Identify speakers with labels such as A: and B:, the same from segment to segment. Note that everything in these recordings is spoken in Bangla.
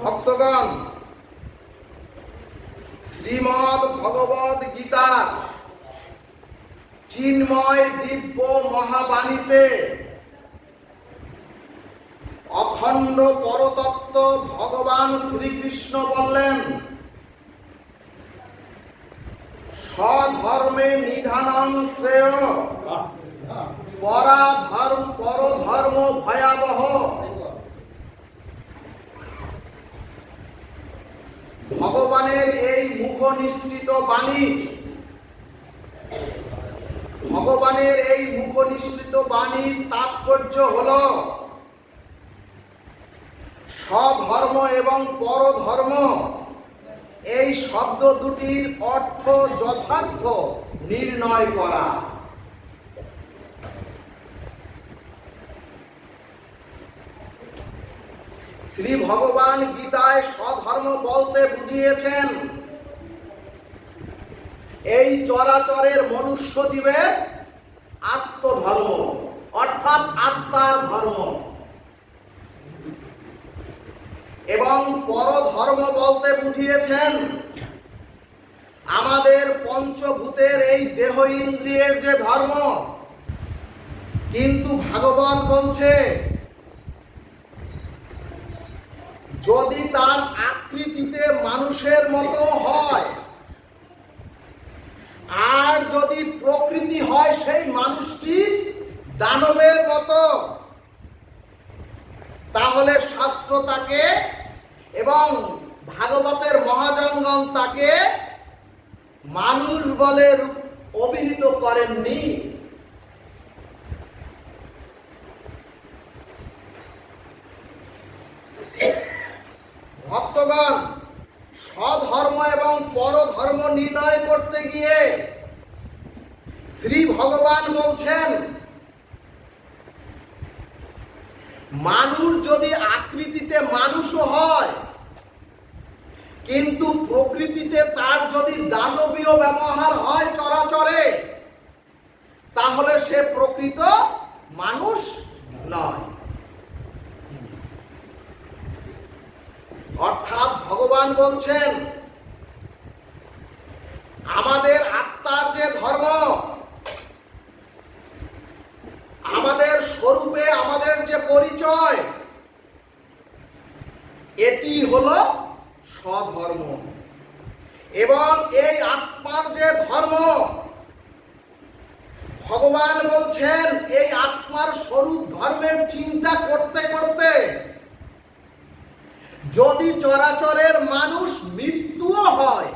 A: ভক্তগণ শ্রীমদ ভগবদ গীতার চিন্ময় দিব্য মহাবাণীতে অখণ্ড পরতত্ত্ব ভগবান শ্রীকৃষ্ণ বললেন, স্বধর্মে নিধানং শ্রেয় পরা ধর্ম পরধর্ম ভয়াবহ। ভগবানের এই মুখ নিঃসৃত বাণী, ভগবানের এই মুখ নিঃসৃত বাণীর তাৎপর্য হল স্বধর্ম এবং পরধর্ম। এই শব্দ দুটির অর্থ যথার্থ, নির্ণয় করা। শ্রী ভগবান গীতায় স্বধর্ম বলতে বুঝিয়েছেন, এই চরাচরের মনুষ্য জীবের আত্মধর্ম, অর্থাৎ আত্মার ধর্ম। এবং পরধর্ম বলতে বুঝিয়েছেন, আমাদের পঞ্চভূতের এই দেহ ইন্দ্রিয়ের যে ধর্ম, কিন্তু ভাগবত বলছে যদি তার আকৃতিতে মানুষের মতো হয়, আর যদি প্রকৃতি হয় সেই মানুষটি দানবের মতো, তাহলে শাস্ত্র তাকে এবং ভাগবতের মহাজঙ্গম তাকে মানুষ বলে অভিহিত করেননি। ভক্তগণ, স্বধর্ম এবং পরধর্ম নির্ণয় করতে গিয়ে শ্রী ভগবান বলছেন, মানুষ যদি আকৃতিতে মানুষও হয়, কিন্তু প্রকৃতিতে তার যদি দানবীয় ব্যবহার হয় চরাচরে, তাহলে সে প্রকৃত মানুষ নয়। অর্থাৎ ভগবান বলছেন, আমাদের আত্মার যে ধর্ম, আমাদের স্বরূপে আমাদের যে পরিচয়, এটি হলো স্বধর্ম। এবং এই আত্মার যে ধর্ম, ভগবান বলছেন, এই আত্মার স্বরূপ ধর্মের চিন্তা করতে করতে যদি চরাচরের মানুষ মৃত্যুও হয়,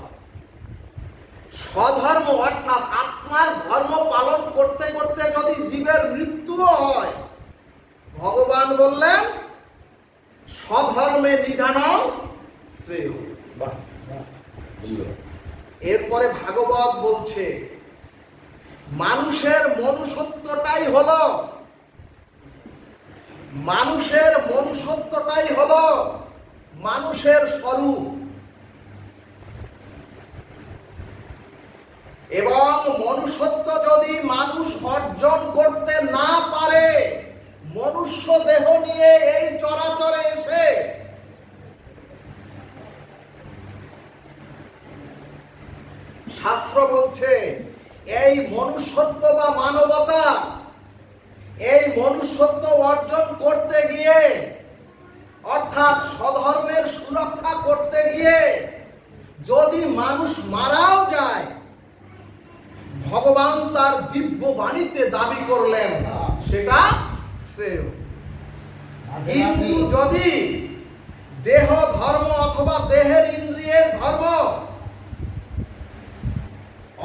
A: স্বধর্ম অর্থাৎ আত্মার ধর্ম পালন করতে করতে যদি জীবের মৃত্যুও হয়, ভগবান বললেন, স্বধর্মে নিধান শ্রেয়। এরপরে ভাগবত বলছে, মানুষের মনুষ্যত্বটাই হলো, মানুষের মনুষ্যত্বটাই হলো মানুষের স্বরূপ। এবং মনুষ্যত্ব যদি মানুষ অর্জন করতে না পারে, মনুষ্য দেহ নিয়ে এই চরাচরে এসে শাস্ত্র বলছে, এই মনুষ্যত্ব বা মানবতা, এই মনুষ্যত্ব অর্জন করতে গিয়ে অর্থাৎ সধর্মের সুরক্ষা করতে গিয়ে যদি মানুষ মারাও যায় ভগবান তার দিব্য বাণীতে দাবি করলেন সেটা কিন্তু যদি দেহ ধর্ম অথবা দেহের ইন্দ্রিয়ের ধর্ম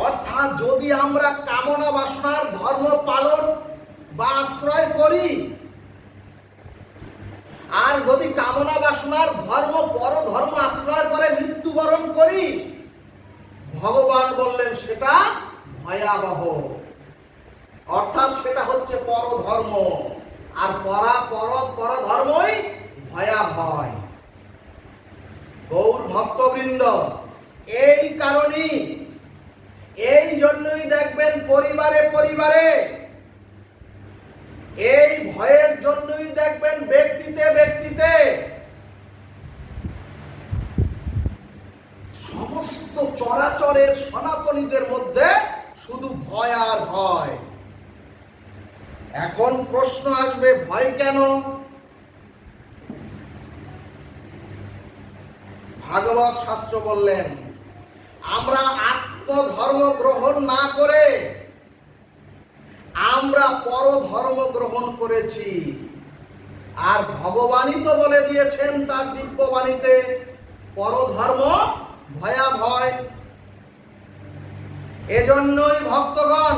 A: অর্থাৎ যদি আমরা কামনা বাসনার ধর্ম পালন বা আশ্রয় করি আর কামনা বাসনার ধর্ম, পর ধর্ম আশ্রয় করে মৃত্যুবরণ করি। ভগবান বললেন, সেটা ভয়াবহ। অর্থাৎ সেটা হচ্ছে পরধর্ম। আর পরা, পর, পরধর্মই ভয়াভয় গৌর ভক্তবৃন্দ, এই কারণেই, এই জন্যই দেখবেন পরিবারে পরিবারে এই ভয়ের জন্যই দেখবেন ব্যক্তিতে ব্যক্তিতে সমস্ত চরাচরের সনাতনীদের মধ্যে শুধু ভয় আর ভয়। এখন প্রশ্ন আসবে, ভয় কেন? ভাগবত শাস্ত্র বললেন, আমরা আত্মধর্ম গ্রহণ না করে আমরা পরধর্ম গ্রহণ করেছি। আর ভগবানই তো বলে দিয়েছেন তার দিব্যবাণীতে, পরধর্ম ভয়াভয়। এজন্যই ভক্তগণ,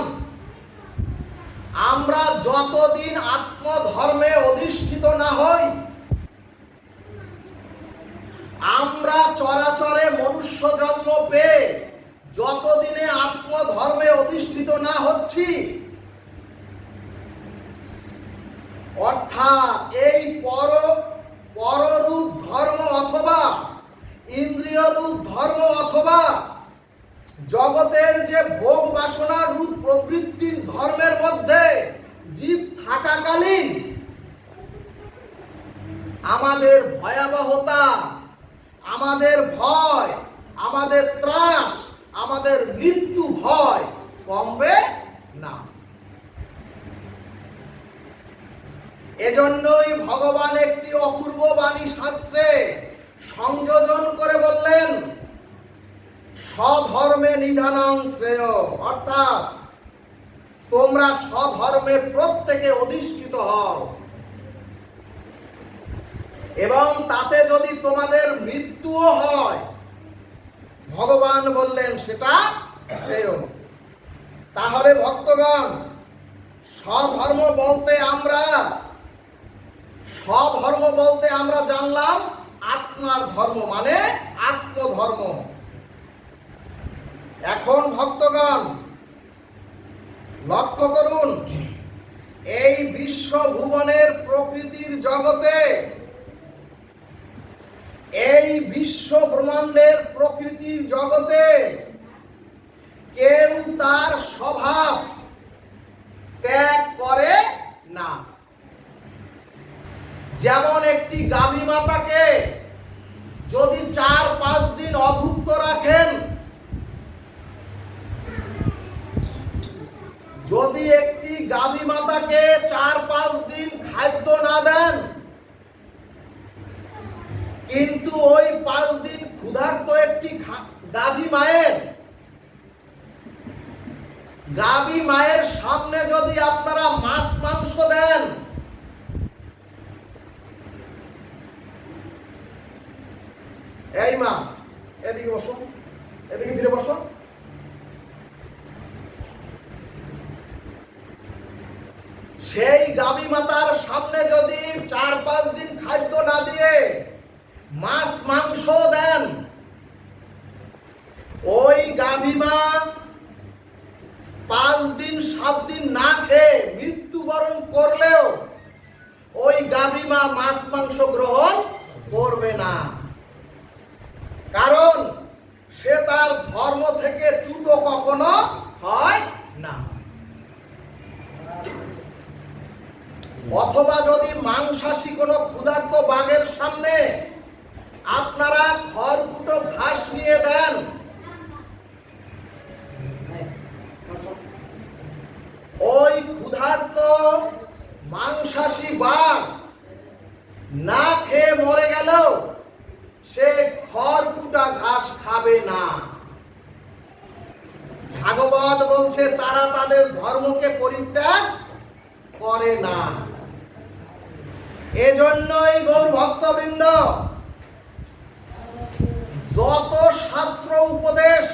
A: আমরা যতদিন আত্মধর্মে অধিষ্ঠিত না হই, আমরা চরাচরে মনুষ্য জন্ম পেয়ে যতদিনে আত্মধর্মে অধিষ্ঠিত না হচ্ছি অর্থাৎ এই পর, পররূপ ধর্ম অথবা ইন্দ্রিয় রূপ ধর্ম অথবা জগতের যে ভোগ বাসনা রূপ প্রবৃত্তির ধর্মের মধ্যে জীব থাকাকালীন আমাদের ভয়াবহতা, আমাদের ভয়, আমাদের ত্রাস, আমাদের মৃত্যু ভয় কমবে না। এজন্যই ভগবান একটি অপূর্ব বাণী শাস্ত্রে সংযোজন করে বললেন, স্বধর্মে নিধানং শ্রেয়। অর্থাৎ তোমরা স্বধর্মে প্রত্যেকে অধিষ্ঠিত হও। এবং তাতে যদি তোমাদের মৃত্যুও হয়, ভগবান বললেন, সেটা শ্রেয়। তাহলে ভক্তগণ, স্বধর্ম বলতে আমরা স্বধর্ম বলতে আমরা জানলাম, আত্মার ধর্ম মানে আত্মধর্ম। এখন ভক্তগণ, লক্ষ্য করুন, এই বিশ্ব ভুবনের প্রকৃতির জগতে, এই বিশ্ব ব্রহ্মাণ্ডের প্রকৃতির জগতে কেউ তার স্বভাব ত্যাগ করে না। যেমন একটি গাভী মাতাকে যদি চার, পাঁচ দিন অভুক্ত রাখেন, যদি একটি গাভী মাতাকে চার, পাঁচ দিন খাদ্য না দেন, কিন্তু ওই পাঁচ দিন ক্ষুধার্ত একটি গাভী মায়ের গাভী মায়ের সামনে যদি আপনারা মাছ, মাংস দেন এই মা, এদিকে বসো, এদিকে ফিরে বসো। সেই গাভী মাতার সামনে যদি চার পাঁচ দিন খাদ্য না দিয়ে মাছ, মাংস দেন, ওই গাভী মা পাঁচ দিন, সাত দিন না খেয়ে মৃত্যুবরণ করলেও ওই গাভী মা মাছ, মাংস গ্রহণ করবে না। কারণ সে তার ধর্ম থেকে চ্যুত কখনো হয় না। অথবা যদি মাংসাশী কোনো ক্ষুধার্ত বাঘের সামনে আপনারা খড়কুটো ঘাস নিয়ে দেন। ওই ক্ষুধার্ত মাংসাশী বাঘ না খেয়ে মরে গেলেও সে খড়কুটা ঘাস খাবে না। ভাগবত বলছে, তারা তাদের ধর্মকে পরিত্যাগ করে না। এজন্যই গৌর ভক্তবৃন্দ, যত শাস্ত্র উপদেশ,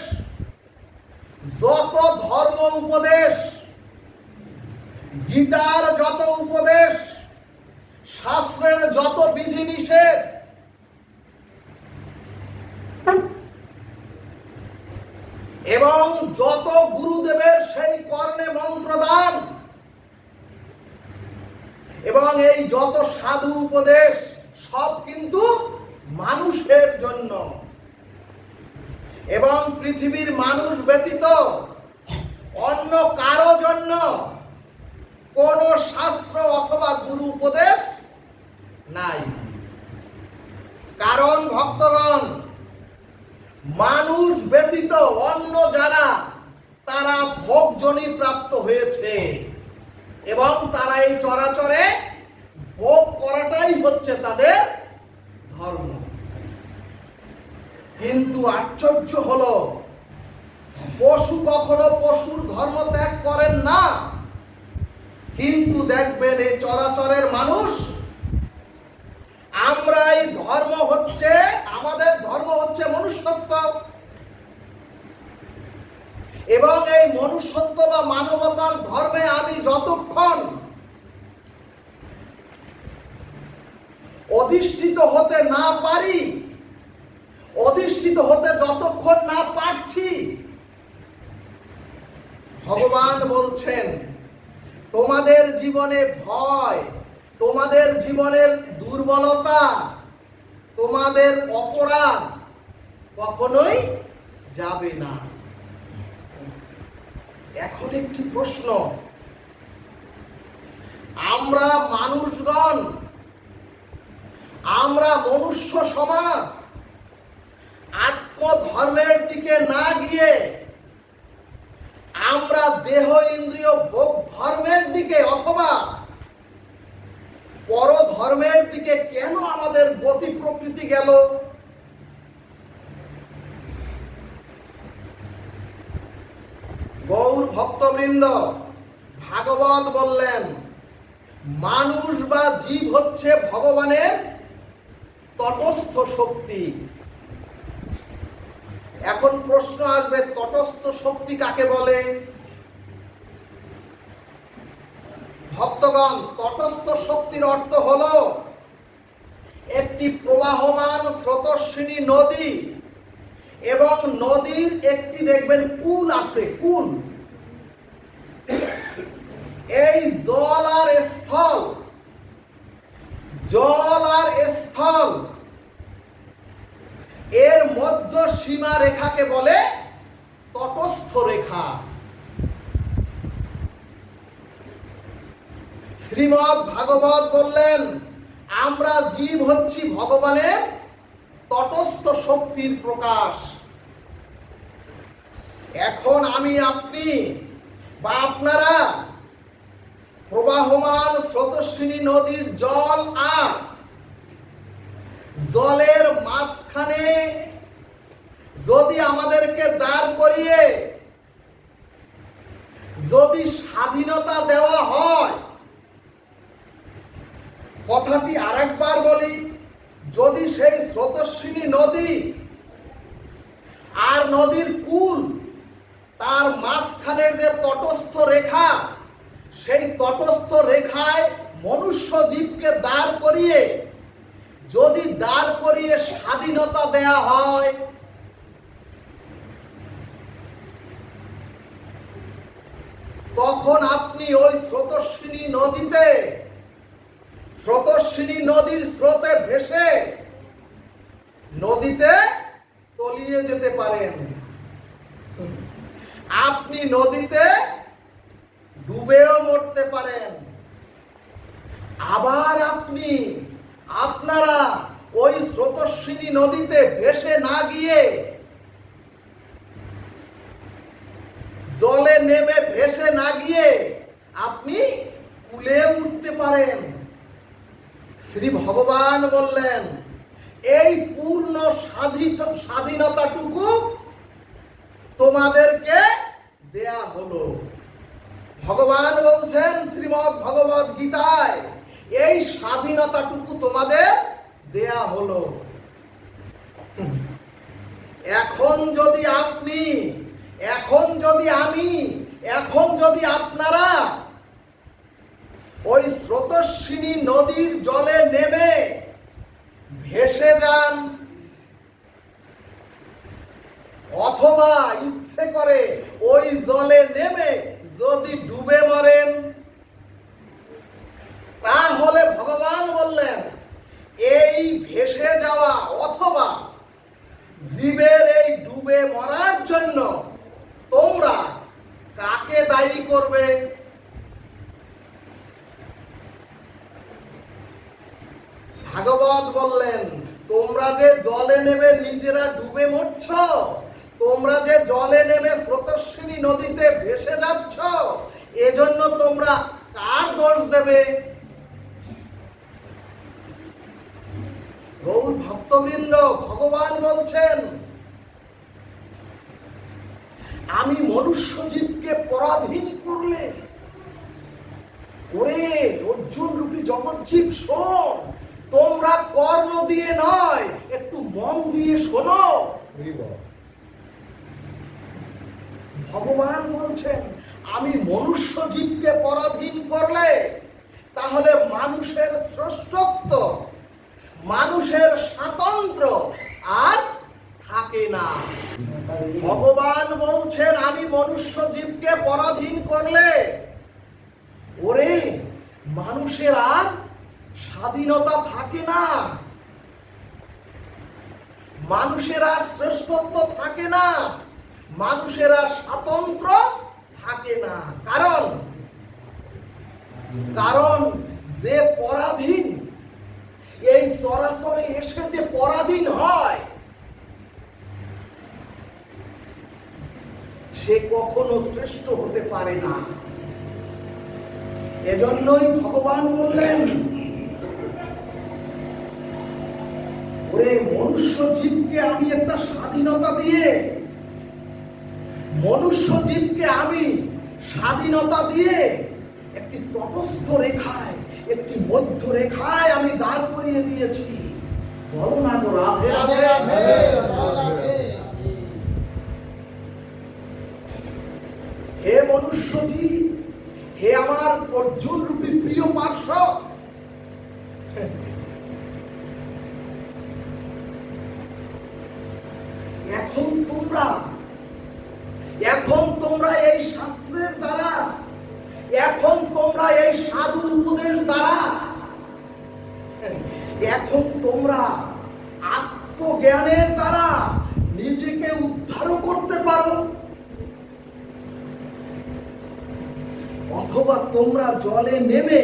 A: যত ধর্ম উপদেশ, গীতার যত উপদেশ, শাস্ত্রের যত বিধি এবং যত গুরুদেবের সেই কর্ণে মন্ত্রদান এবং এই যত সাধু উপদেশ, সব কিন্তু মানুষের জন্য। এবং পৃথিবীর মানুষ ব্যতীত অন্য কারও জন্য কোন শাস্ত্র অথবা গুরু উপদেশ নাই। কারণ, ভক্তগণ মানুষ ব্যতীত অন্য যারা, তারা ভোগজনী প্রাপ্ত হয়েছে। এবং তারা এই চরাচরে ভোগ করাটাই হচ্ছে তাদের ধর্ম। কিন্তু আশ্চর্য হলো, পশু কখনো পশুর ধর্ম ত্যাগ করেন না। কিন্তু দেখবেন এই চরাচরের মানুষ আমরা এই ধর্ম হচ্ছে, আমাদের ধর্ম হচ্ছে মনুষ্যত্ব। এবং এই মনুষ্যত্ব বা মানবতার ধর্মে আমি যতক্ষণ অধিষ্ঠিত হতে না পারি, অধিষ্ঠিত হতে যতক্ষণ না পারছি, ভগবান বলছেন, তোমাদের জীবনে ভয় তোমাদের জীবনের দুর্বলতা, তোমাদের অপরাধ কখনোই যাবে না। এখন একটি প্রশ্ন। আমরা মানুষগণ, আমরা মনুষ্য সমাজ, আত্মধর্মের দিকে না গিয়ে আমরা দেহ, ইন্দ্রিয়, ভোগ, ধর্মের দিকে অথবা পর ধর্মের দিকে কেন আমাদের গতি প্রকৃতি গেল? গৌর ভক্তবৃন্দ, ভাগবত বললেন, মানুষ বা জীব হচ্ছে ভগবানের তটস্থ শক্তি। এখন প্রশ্ন আসবে, তটস্থ শক্তি কাকে বলে? ভক্তগণ, তটস্থ শক্তির অর্থ হল একটি প্রবাহমান স্রোতস্বিনী নদী এবং নদীর একটি দেখবেন কুল আছে, কুল। এই জল আর স্থল, জল আর স্থল, এর মধ্য সীমা রেখাকে বলে তটস্থ রেখা। শ্রীমৎ ভাগবত বললেন, আমরা জীব হচ্ছি ভগবানের তটস্থ শক্তির প্রকাশ। এখন আমি, আপনি বা আপনারা প্রবাহমান স্রোতস্বিনী নদীর জল আর জলের মাঝখানে যদি আমাদেরকে দাঁড় করিয়ে যদি স্বাধীনতা দেওয়া হয় কথাটি আরেকবার বলি, যদি সেই স্রোতস্বিনী নদী আর নদীর কুল, তার মাঝখানের যে তটস্থ রেখা, সেই তটস্থ রেখায় মনুষ্য জীবকে দাঁড় করিয়ে, যদি দাঁড় করিয়ে স্বাধীনতা দেয়া হয়, তখন আপনি ওই স্রোতস্বিনী নদীতে স্রোতস্বিনী নদীর স্রোতে ভেসে নদীতে তলিয়ে যেতে পারেন। আপনি নদীতে ডুবেও মরতে পারেন। আবার আপনি, আপনারা ওই স্রোতস্বিনী নদীতে ভেসে না গিয়ে জলে নেমে ভেসে না গিয়ে আপনি কুলে উঠতে পারেন। শ্রী ভগবান বললেন, এই পূর্ণ স্বাধীন- স্বাধীনতাটুকু তোমাদেরকে দেয়া হলো। ভগবান বলছেন, শ্রীমদ ভগবত গীতায় এই স্বাধীনতাটুকু তোমাদের দেয়া হলো। এখন যদি আপনি এখন যদি আমি এখন যদি আপনারা ওই স্রোতস্বিনী নদীর জলে নেমে ভেসে যান। অথবা ইচ্ছে করে ওই জলে নেমে যদি ডুবে মরেন, তাহলে ভগবান বললেন, এই ভেসে যাওয়া অথবা জীবের এই ডুবে মরার জন্য তোমরা কাকে দায়ী করবে? ভাগবত বললেন, তোমরা যে জলে নেমে নিজেরা ডুবে মরছ, তোমরা যে জলে নেমে স্রোতস্বিনী নদীতে ভেসে যাচ্ছ, এজন্য তোমরা কার দোষ দেবে? গৌর ভক্তবৃন্দ ভগবান বলছেন, আমি মনুষ্য জীবকে পরাধীন করলে, ওরে অর্জুন রূপী জগৎ জীব শোন তোমরা কর্ম দিয়ে নয় একটু মন দিয়ে শোনো। ভগবান বলছেন আমি মনুষ্য জীবকে পরাধীন করলে তাহলে মানুষের শ্রেষ্ঠত্ব মানুষের স্বাতন্ত্র আর থাকে না। ভগবান বলছেন আমি মনুষ্য জীবকে পরাধীন করলে ওরে মানুষের আর স্বাধীনতা থাকে না। মানুষের আর শ্রেষ্ঠত্ব থাকে না। মানুষের আর স্বাতন্ত্র থাকে না। কারণ কারণ যে পরাধীন, এই সরাসরি এসে যে পরাধীন হয়, সে কখনো শ্রেষ্ঠ হতে পারে না। এজন্যই ভগবান বললেন ওরে মনুষ্য জীবকে আমি একটা স্বাধীনতা দিয়ে মনুষ্য জীবকে আমি স্বাধীনতা দিয়ে একটি তটস্থ রেখায় একটি মধ্য রেখায় আমি দাঁড় করিয়ে দিয়েছি। বলো না গো রাধে রাধে হে মনুষ্য জীব হে আমার অর্জুন রূপী প্রিয় পার্শ্ব এখন তোমরা, এখন তোমরা এই শাস্ত্রের দ্বারা, এখন তোমরা এই সাধুর উপদেশ দ্বারা, এখন তোমরা আত্মজ্ঞানের দ্বারা নিজেকে উদ্ধার করতে পারো। অথবা তোমরা জলে নেমে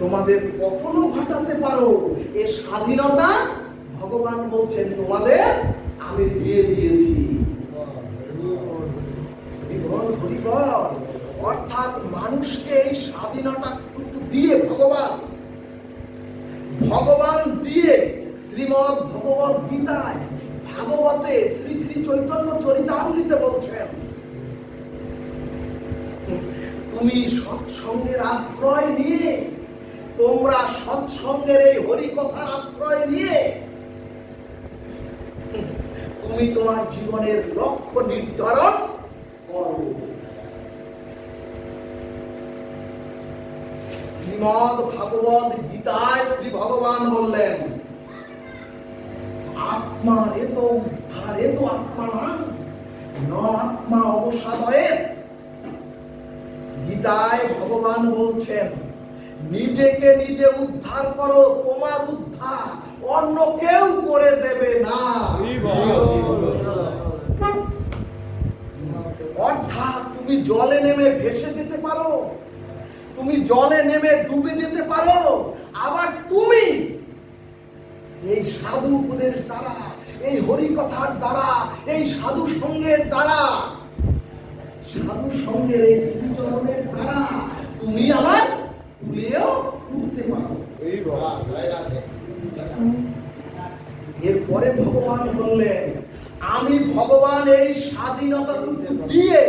A: তোমাদের পতনও ঘটাতে পারো। এ স্বাধীনতা ভগবান বলছেন তোমাদের আমি দিয়ে দিয়েছি। অর্থাৎ মানুষকে এই স্বাধীনতা দিয়ে ভগবান ভগবান দিয়ে শ্রীমদ ভগবত গীতায় ভাগবতে শ্রী শ্রী চৈতন্য চরিতামৃতে বলছেন, তুমি সৎসঙ্গের আশ্রয় নিয়ে, তোমরা সৎসঙ্গের এই হরিকথার আশ্রয় নিয়ে তুমি তোমার জীবনের লক্ষ্য নির্ধারণ করো। শ্রীমদ ভাগবত গীতায় শ্রী ভগবান বললেন উদ্ধার এত আত্মা ন আত্মা অবসাদয়ে গীতায় ভগবান বলছেন, নিজেকে নিজে উদ্ধার করো, তোমার উদ্ধার অন্য কেউ করে দেবে না। অর্থাৎ তুমি জলে নেমে ভেসে যেতে পারো তুমি জলে নেমে ডুবে যেতে পারো আবার তুমি এই সাধু উপদেশ দ্বারা এই হরিকথার দ্বারা এই সাধু সঙ্গের দ্বারা সাধু সঙ্গের এই শ্রীচরণের দ্বারা তুমি আবার উড়েও উঠতে পারো। এরপরে ভগবান বললেন, আমি ভগবান এই স্বাধীনতাটুকু দিয়ে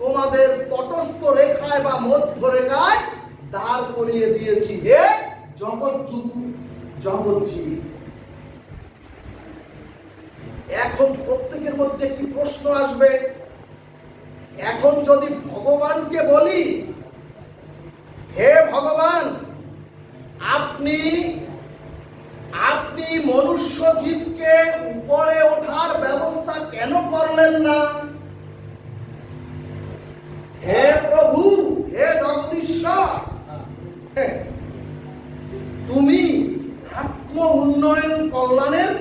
A: তোমাদের তটস্থ রেখায় বা মধ্য রেখায় দাঁড় করিয়ে দিয়েছি হে জগৎ জগৎজী এখন প্রত্যেকের মধ্যে একটি প্রশ্ন আসবে। এখন যদি ভগবানকে বলি, হে ভগবান, আপনি আপনি মনুষ্য জীবকে উপরে ওঠার ব্যবস্থা কেন করলেন না? হে প্রভু, হে জগদীশ্বর তুমি আত্ম উন্নয়ন কল্যাণের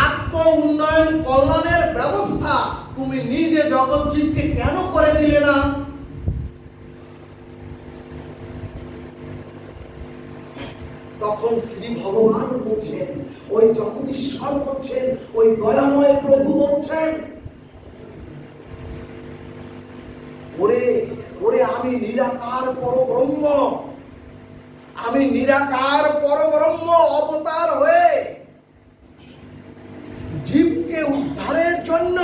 A: আত্ম উন্নয়ন কল্যাণের ব্যবস্থা তুমি নিজে জগৎজীবকে কেন করে দিলে না তখন শ্রী ভগবান বলছেন ওই জগদীশ্বর বলছেন ওই দয়াময় প্রভু বলছেন ওরে ওরে, আমি নিরাকার পরব্রহ্ম। আমি নিরাকার পরব্রহ্ম অবতার হয়ে জীবকে উদ্ধারের জন্য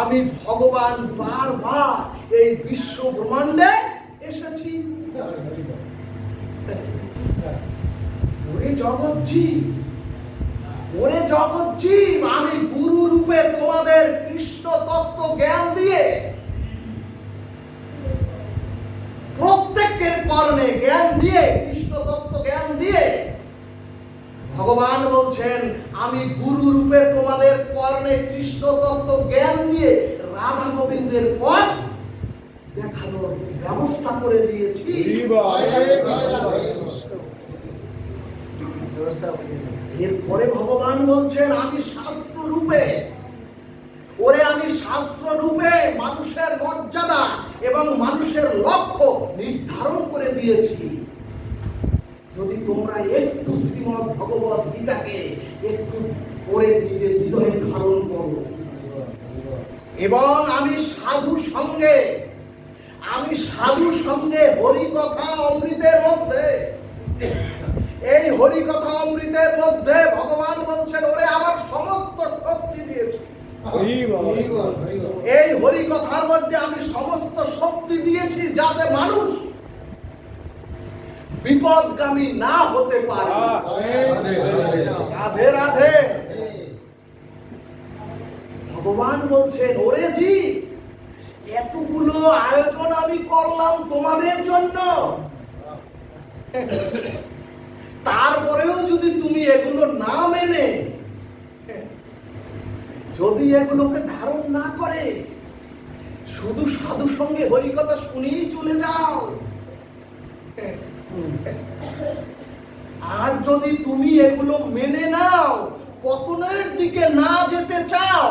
A: আমি ভগবান বারবার এই বিশ্ব ব্রহ্মাণ্ডে এসেছি। ওরে জগৎজীব ওরে জগৎজীব আমি গুরু রূপে তোমাদের কৃষ্ণ তত্ত্ব জ্ঞান দিয়ে প্রত্যেকের কর্ণে জ্ঞান দিয়ে কৃষ্ণ তত্ত্ব জ্ঞান দিয়ে ভগবান বলছেন আমি গুরু রূপে তোমাদের কর্ণে কৃষ্ণ তত্ত্ব জ্ঞান দিয়ে রাধা গোবিন্দের পথ দেখানোর ব্যবস্থা করে দিয়েছি। এরপরে ভগবান বলছেন, আমি শাস্ত্র রূপে ওরে আমি শাস্ত্র রূপে মানুষের মর্যাদা এবং মানুষের লক্ষ্য নির্ধারণ করে দিয়েছি। যদি তোমরা একটু শ্রীমদ ভগবত গীতাকে একটু পড়ে নিজের হৃদয়ে ধারণ করো। এবং আমি সাধু সঙ্গে, আমি সাধু সঙ্গে হরিকথা অমৃতের মধ্যে এই হরিকথা অমৃতের মধ্যে ভগবান বলছেন ওরে আমার সমস্ত শক্তি দিয়েছি। এই হরিকথার মধ্যে আমি সমস্ত শক্তি দিয়েছি যাতে মানুষ বিপদগামী না হতে পারে। রাধে রাধে। ভগবান বলছেন ওরে জি এতগুলো আয়োজন আমি করলাম তোমাদের জন্য। তারপরেও যদি তুমি এগুলো না মেনে, যদি এগুলোকে ধারণ না করে, শুধু সাধু সঙ্গে হরিকথা শুনেই চলে যাও। আর যদি তুমি এগুলো মেনে নাও, পতনের দিকে না যেতে চাও,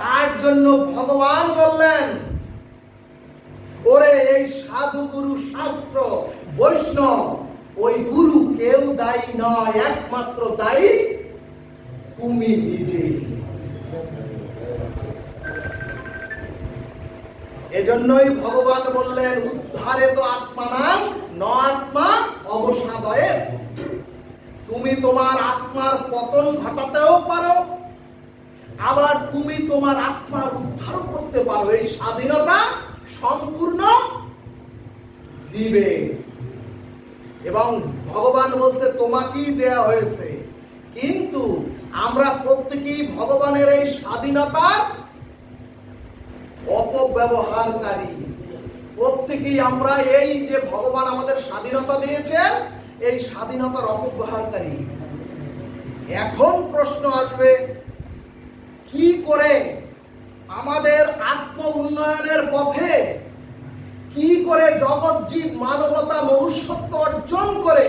A: তার জন্য ভগবান বললেন, ওরে এই সাধু গুরু শাস্ত্র বৈষ্ণব ওই গুরু কেউ দায়ী নয়, একমাত্র দায়ী তুমি নিজে। এজন্যই ভগবান বললেন, উদ্ধারে তো আত্মা নাম ন আত্মা অবসাদয়ে। তুমি তোমার আত্মার পতন ঘটাতেও পারো, আবার তুমি তোমার আত্মার উদ্ধার করতে পারো। এই স্বাধীনতা সম্পূর্ণ জীবে এবং ভগবান বলছে, তোমাকেই দেয়া হয়েছে। কিন্তু আমরা প্রত্যেকেই ভগবানের এই স্বাধীনতার অপব্যবহারকারী। প্রত্যেকেই আমরা এই যে ভগবান আমাদের স্বাধীনতা দিয়েছেন, এই স্বাধীনতার অপব্যবহারকারী। এখন প্রশ্ন আসবে, কি করে আমাদের আত্ম উন্নয়নের পথে কি করে জগৎজীব মানবতা মনুষ্যত্ব অর্জন করে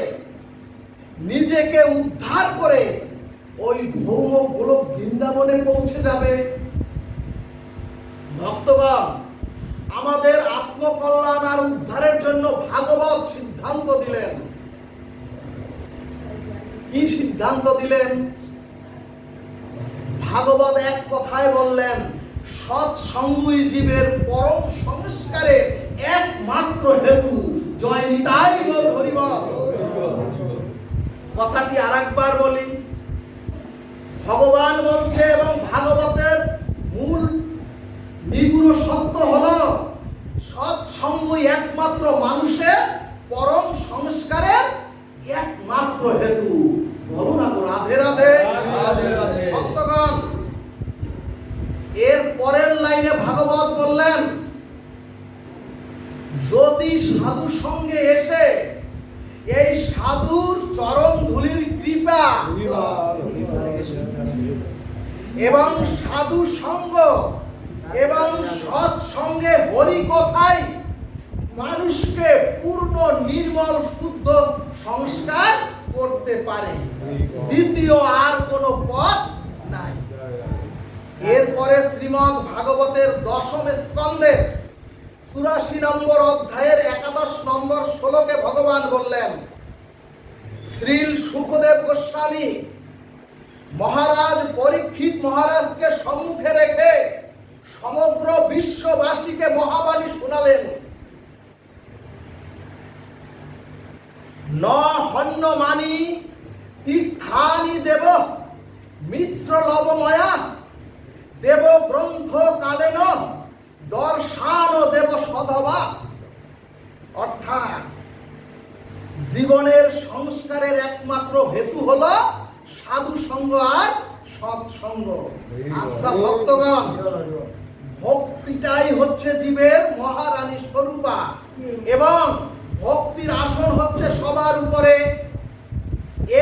A: নিজেকে উদ্ধার করে ওই ভৌম গোলক বৃন্দাবনে পৌঁছে যাবে? ভক্তগণ, আমাদের আত্মকল্যাণ আর উদ্ধারের জন্য ভাগবত সিদ্ধান্ত দিলেন। কি সিদ্ধান্ত দিলেন? ভাগবত এক কথায় বললেন সৎসঙ্গই জীবের পরম সংস্কারের একমাত্র হেতু। জয় নিতাই হরিবল কথাটি আরেকবার বলি। ভগবান বলছে এবং ভাগবতের মূল নিগুড় সত্য হলো সৎসঙ্গই একমাত্র মানুষের পরম সংস্কারের একমাত্র হেতু বলো না গো রাধে রাধে
B: রাধে রাধে।
A: ভক্তগণ এর পরের লাইনে ভাগবত বললেন যদি সাধু সঙ্গে এসে এই সাধুর চরণ ধুলির কৃপা এবং সাধু সঙ্গ এবং সৎ সঙ্গে হরি কথাই মানুষকে পূর্ণ নির্মল শুদ্ধ সংস্কার করতে পারে। দ্বিতীয় আর কোনো পথ এরপরে শ্রীমদ ভাগবতের দশম স্কন্ধে চুরাশি নম্বর অধ্যায়ের একাদশ নম্বর শ্লোকে ভগবান বললেন, শ্রীল সুখদেব গোস্বামী, মহারাজ পরীক্ষিত মহারাজকে সম্মুখে রেখে সমগ্র বিশ্ববাসীকে মহাবাণী শোনালেন। ন মানি তীর্থানি দেব মিশ্র লবময়া দেব গ্রন্থ কালেন দর্শান দেব সধবা। অর্থাৎ জীবনের সংস্কারের একমাত্র হেতু হলো সাধু সঙ্গ আর সৎসঙ্গ আচ্ছা ভক্তগণ ভক্তিটাই হচ্ছে জীবের মহারানী স্বরূপা। এবং ভক্তির আসন হচ্ছে সবার উপরে।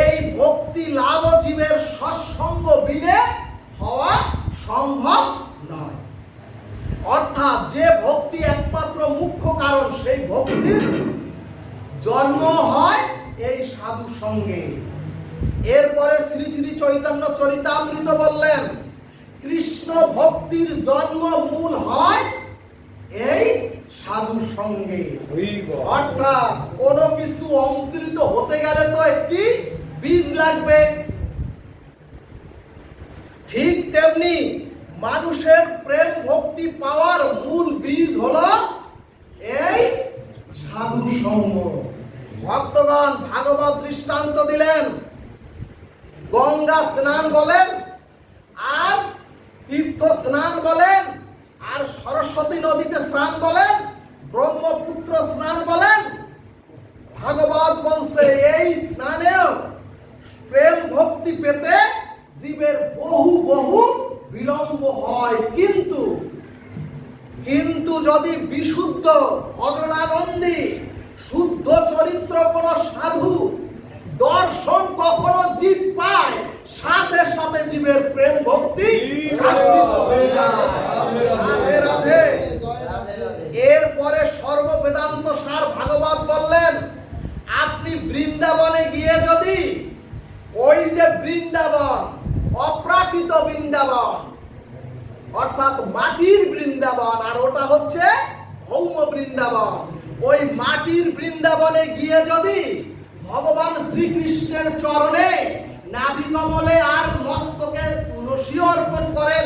A: এই ভক্তি লাভ জীবের সৎসঙ্গ বিনে হওয়া সম্ভব নয়। অর্থাৎ যে ভক্তি একমাত্র মুখ্য কারণ, সেই ভক্তির জন্ম হয় এই সাধু সঙ্গে। এরপরে শ্রী শ্রী চৈতন্য চরিতামৃত বললেন, কৃষ্ণ ভক্তির জন্ম মূল হয় এই সাধু সঙ্গে। অর্থাৎ কোনো কিছু অঙ্কুরিত হতে গেলে তো একটি বীজ লাগবে। ঠিক তেমনি মানুষের প্রেম ভক্তি পাওয়ার মূল বীজ হলো এই সাধু সঙ্গ। ভক্তগণ ভাগবত দৃষ্টান্ত দিলেন, গঙ্গা স্নান বলেন, আর তীর্থ স্নান বলেন, আর সরস্বতী নদীতে স্নান বলেন, ব্রহ্মপুত্র স্নান বলেন। ভাগবত বলছে, এই স্নানেও প্রেম ভক্তি পেতে জীবের বহু বহু বিলম্ব হয়। কিন্তু কিন্তু যদি বিশুদ্ধ ভজনানন্দী শুদ্ধ চরিত্র কোন সাধু দর্শন কখনো জীব পায়, সাথে সাথে জীবের প্রেম ভক্তি রাধে। এরপরে সর্ববেদান্ত সার ভাগবত বললেন, আপনি বৃন্দাবনে গিয়ে যদি ওই যে বৃন্দাবন অপ্রাকৃত বৃন্দাবন। অর্থাৎ মাটির বৃন্দাবন, আর ওটা হচ্ছে ভৌম বৃন্দাবন। ওই মাটির বৃন্দাবনে গিয়ে যদি ভগবান শ্রীকৃষ্ণের চরণে নাভি কমলে আর মস্তকে তুলসী অর্পণ করেন,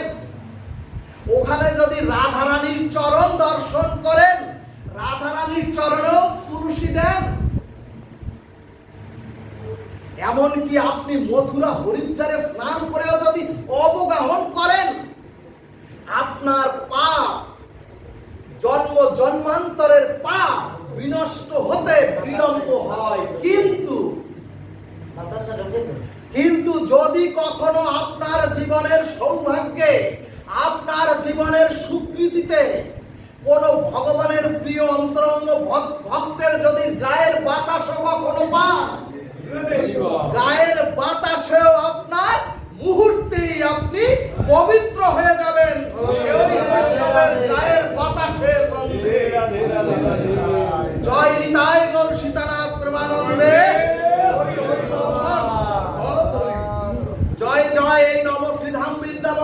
A: ওখানে যদি রাধারানীর চরণ দর্শন করেন, রাধারানীর চরণেও তুলসী দেন এমনকি আপনি মথুরা হরিদ্বারে স্নান করেও যদি অবগাহন করেন, আপনার পাপ জন্ম জন্মান্তরের পাপ বিনষ্ট হতে বিলম্ব হয়। কিন্তু কিন্তু যদি কখনো আপনার জীবনের সৌভাগ্যে, আপনার জীবনের স্বীকৃতিতে কোন ভগবানের প্রিয় অন্তরঙ্গ ভক্তের যদি গায়ের বাতাস কখনো পান গায়ের বাতাসেও আপনার মুহূর্তেই আপনি পবিত্র হয়ে যাবেন। গায়ের বাতাসে গন্ধে। জয় নিতাই গৌর সীতারাম প্রেমানন্দে। জয় জয়, এই নবশ্রীধাম বৃন্দাবন।